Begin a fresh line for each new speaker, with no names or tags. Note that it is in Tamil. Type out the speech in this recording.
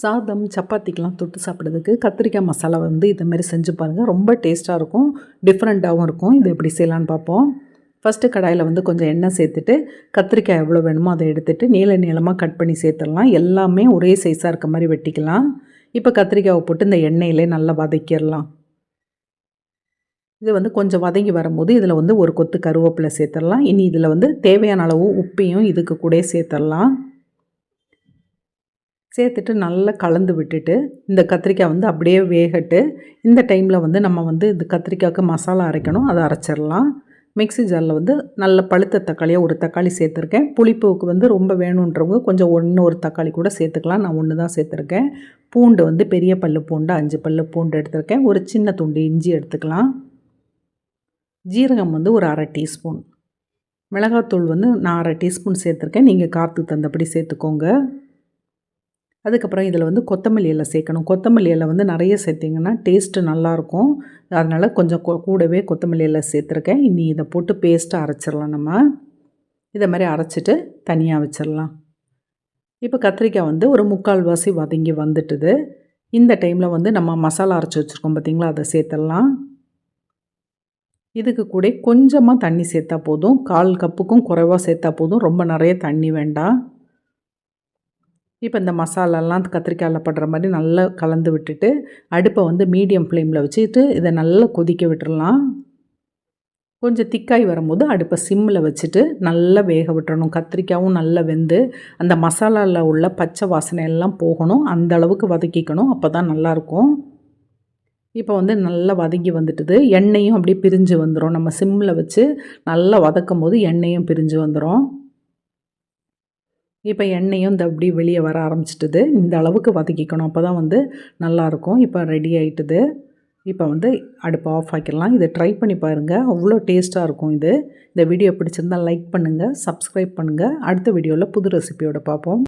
சாதம் சப்பாத்திக்கெலாம் தொட்டு சாப்பிட்றதுக்கு கத்திரிக்காய் மசாலா வந்து இதை மாதிரி செஞ்சு பாருங்கள் ரொம்ப டேஸ்ட்டாக இருக்கும். டிஃப்ரெண்ட்டாகவும் இருக்கும். இது எப்படி செய்யலான்னு பார்ப்போம். ஃபஸ்ட்டு கடாயில் வந்து கொஞ்சம் எண்ணெய் சேர்த்துட்டு கத்திரிக்காய் எவ்வளோ வேணுமோ அதை எடுத்துகிட்டு நீள நீளமாக கட் பண்ணி சேர்த்துடலாம். எல்லாமே ஒரே சைஸாக இருக்க மாதிரி வெட்டிக்கலாம். இப்போ கத்திரிக்காயை போட்டு இந்த எண்ணெயிலே நல்லா வதக்கிடலாம். இது வந்து கொஞ்சம் வதங்கி வரும்போது இதில் வந்து ஒரு கொத்து கருவேப்பிலை சேர்த்துடலாம். இனி இதில் வந்து தேவையான அளவு உப்பையும் இதுக்கு கூட சேர்த்துடலாம். சேர்த்துட்டு நல்லா கலந்து விட்டுட்டு இந்த கத்திரிக்காய் வந்து அப்படியே வேகட்டு. இந்த டைமில் வந்து நம்ம வந்து இந்த கத்திரிக்காய்க்கு மசாலா அரைக்கணும். அதை அரைச்சிடலாம். மிக்ஸி ஜாரில் வந்து நல்ல பழுத்த தக்காளியாக ஒரு தக்காளி சேர்த்துருக்கேன். புளிப்புக்கு வந்து ரொம்ப வேணுன்றவங்க கொஞ்சம் ஒன்று ஒரு தக்காளி கூட சேர்த்துக்கலாம். நான் ஒன்று தான் சேர்த்துருக்கேன். பூண்டு வந்து பெரிய பல் பூண்டு அஞ்சு பல் பூண்டு எடுத்திருக்கேன். ஒரு சின்ன துண்டு இஞ்சி எடுத்துக்கலாம். ஜீரகம் வந்து ஒரு அரை டீஸ்பூன். மிளகாத்தூள் வந்து நான் அரை டீஸ்பூன் சேர்த்துருக்கேன். நீங்கள் காற்று தந்தபடி சேர்த்துக்கோங்க. அதுக்கப்புறம் இதில் வந்து கொத்தமல்லி இலை சேர்க்கணும். கொத்தமல்லி இலை வந்து நிறைய சேர்த்திங்கன்னா டேஸ்ட்டு நல்லாயிருக்கும். அதனால் கொஞ்சம் கூடவே கொத்தமல்லி இலை சேர்த்துருக்கேன். இனி இதை போட்டு பேஸ்ட்டாக அரைச்சிடலாம் நம்ம. இதை மாதிரி அரைச்சிட்டு தனியாக வச்சிடலாம். இப்போ கத்திரிக்காய் வந்து ஒரு முக்கால் வாசி வதங்கி வந்துட்டுது. இந்த டைமில் வந்து நம்ம மசாலா அரைச்சி வச்சுருக்கோம் பார்த்திங்களா? அதை சேர்த்துடலாம். இதுக்கு கூட கொஞ்சமாக தண்ணி சேர்த்தா போதும். கால் கப்புக்கும் குறைவாக சேர்த்தா போதும். ரொம்ப நிறைய தண்ணி வேண்டாம். இப்போ இந்த மசாலாலாம் கத்திரிக்காயில் படுற மாதிரி நல்லா கலந்து விட்டுட்டு அடுப்பை வந்து மீடியம் ஃப்ளேமில் வச்சுட்டு இதை நல்லா கொதிக்க விட்டுடலாம் கொஞ்சம் திக்காய் வரும்போது அடுப்பை சிம்மில் வச்சுட்டு நல்லா வேக விட்டுறணும். கத்திரிக்காயும் நல்லா வெந்து அந்த மசாலாவில் உள்ள பச்சை வாசனை எல்லாம் போகணும். அந்த அளவுக்கு வதக்கிக்கணும். அப்போ தான் நல்லாயிருக்கும். இப்போ வந்து நல்லா வதங்கி வந்துட்டுது. எண்ணெயும் அப்படியே பிரிஞ்சு வந்துடும் நம்ம சிம்மில் வச்சு நல்லா வதக்கும் போது எண்ணெயும் பிரிஞ்சு வந்துடும் இப்போ எண்ணெயும் இந்த அப்படி வெளியே வர ஆரம்பிச்சிட்டுது. இந்த அளவுக்கு வதக்கிக்கணும். அப்போ தான் வந்து நல்லாயிருக்கும். இப்போ ரெடி ஆகிட்டுது இப்போ வந்து அடுப்பை ஆஃப் ஆக்கிடலாம். இதை ட்ரை பண்ணி பாருங்கள் அவ்வளோ டேஸ்ட்டாக இருக்கும் இது. இந்த வீடியோ பிடிச்சிருந்தால் லைக் பண்ணுங்கள் சப்ஸ்கிரைப் பண்ணுங்கள் அடுத்த வீடியோவில் புது ரெசிபியோடு பார்ப்போம்.